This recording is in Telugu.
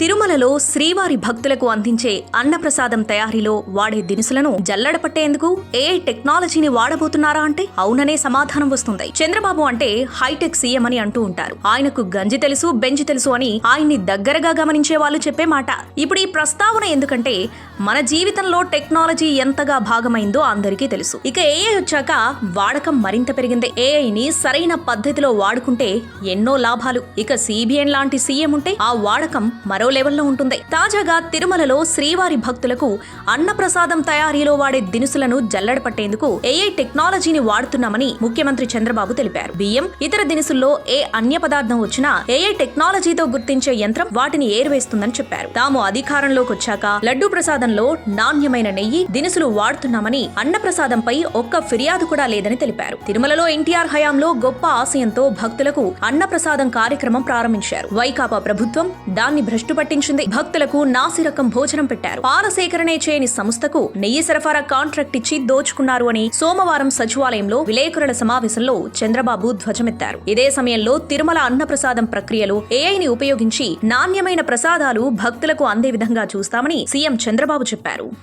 తిరుమలలో శ్రీవారి భక్తులకు అందించే అన్నప్రసాదం తయారీలో వాడే దినుసులను జల్లడ పట్టేందుకు ఏఐ టెక్నాలజీని వాడబోతున్నారా అంటే అవుననే సమాధానం వస్తుంది. చంద్రబాబు అంటే హైటెక్ సీఎం అని అంటూ ఉంటారు. ఆయనకు గంజి తెలుసు బెంజి తెలుసు అని ఆయన్ని దగ్గరగా గమనించే వాళ్ళు చెప్పే మాట. ఇప్పుడు ఈ ప్రస్తావన ఎందుకంటే మన జీవితంలో టెక్నాలజీ ఎంతగా భాగమైందో అందరికీ తెలుసు. ఇక ఏఐ వచ్చాక వాడకం మరింత పెరిగింది. ఏఐని సరైన పద్ధతిలో వాడుకుంటే ఎన్నో లాభాలు. ఇక సిబిఎన్ లాంటి సీఎం ఉంటే ఆ వాడకం మరో లెవెల్లో ఉంటుంది. తాజాగా తిరుమలలో శ్రీవారి భక్తులకు అన్నప్రసాదం తయారీలో వాడే దినుసులను జల్లడ పట్టేందుకు ఏఐ టెక్నాలజీని వాడుతున్నామని ముఖ్యమంత్రి చంద్రబాబు తెలిపారు. బియ్యం ఇతర దినుసుల్లో ఏ అన్య పదార్థం వచ్చినా ఏఐ టెక్నాలజీతో గుర్తించే యంత్రం వాటిని ఏరువేస్తుందని చెప్పారు. తాము అధికారంలోకి వచ్చాక లడ్డూ ప్రసాదంలో నాణ్యమైన నెయ్యి దినుసులు వాడుతున్నామని అన్నప్రసాదంపై ఒక్క ఫిర్యాదు కూడా లేదని తెలిపారు. తిరుమలలో ఎన్టీఆర్ హయాంలో గొప్ప ఆశయంతో భక్తులకు అన్నప్రసాదం కార్యక్రమం ప్రారంభించారు. వైకాపా ప్రభుత్వం దాన్ని భ్రష్టు పట్టించింది. భక్తులకు నాసిరకం భోజనం పెట్టారు. పాల సేకరణే చేయని సంస్థకు నెయ్యి సరఫరా కాంట్రాక్ట్ ఇచ్చి దోచుకున్నారు అని సోమవారం సచివాలయంలో విలేకరుల సమావేశంలో చంద్రబాబు ధ్వజమెత్తారు. ఇదే సమయంలో తిరుమల అన్నప్రసాదం ప్రక్రియలో ఏఐని ఉపయోగించి నాణ్యమైన ప్రసాదాలు భక్తులకు అందే విధంగా చూస్తామని సీఎం చంద్రబాబు చెప్పారు.